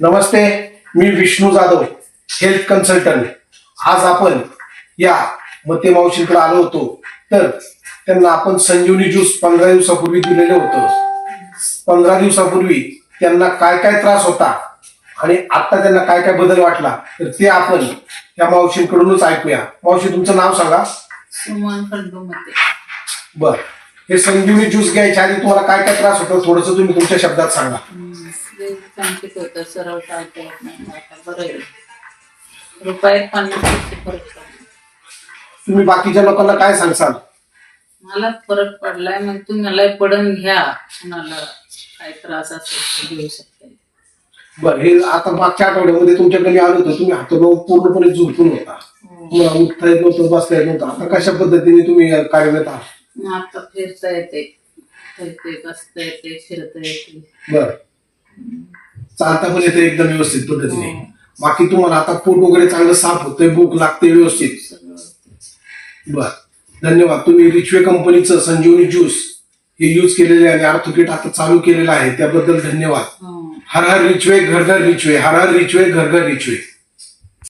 नमस्ते मी Vishnu Jadhav health consultant आज आपण या मते मावशींकडे आलो होतो तर त्यांना आपण संजीवनी ज्यूस पंधरा दिवसापूर्वी दिलेलं होतं. पंधरा दिवसापूर्वी त्यांना काय काय त्रास होता आणि आता त्यांना काय काय बदल वाटला तर ते आपण या मावशींकडूनच ऐकूया. मावशी तुमचं नाव सांगा. बर. हे संजीवनी ज्यूस घ्यायच्या आधी तुम्हाला काय काय त्रास होतो थोडस तुम्ही तुमच्या शब्दात सांगा. सांगत होतं सरळ चालता येत नाही आता बरं आहे. रुपयात पन्नास टक्के फरक पडला. तुम्ही बाकीच्या लोकांना काय सांगसाल? मला फरक पडलाय मग तुम्हाला पडून घ्या. कुणाला काय त्रास असेल घेऊ शकता. बर हे आता मागच्या आठवड्यामध्ये तुमच्याकडे मी आलो होतो. तुम्ही हातोबा पूर्णपणे झोपून होता. तुम्हाला उठता येत नव्हतं बसता येत नव्हतं. आता कशा पद्धतीने तुम्ही कार्यरत आहात? मग आता फिरता येते येते बसता येते फिरता येते. बर. चालता पण येते एकदम व्यवस्थित पद्धतीने. हो. बाकी तुम्हाला आता पोट वगैरे चांगलं साफ होतंय भूक लागते व्यवस्थित. बर. धन्यवाद. तुम्ही रिचवे कंपनीचं संजीवनी ज्यूस हे यूज केलेले आहे आणि आर्थोकिट आता चालू केलेलं आहे. त्याबद्दल धन्यवाद. हं. हर हर रिचवे घर घर रिचवे. हर हर रिचवे घर घर रिचवे.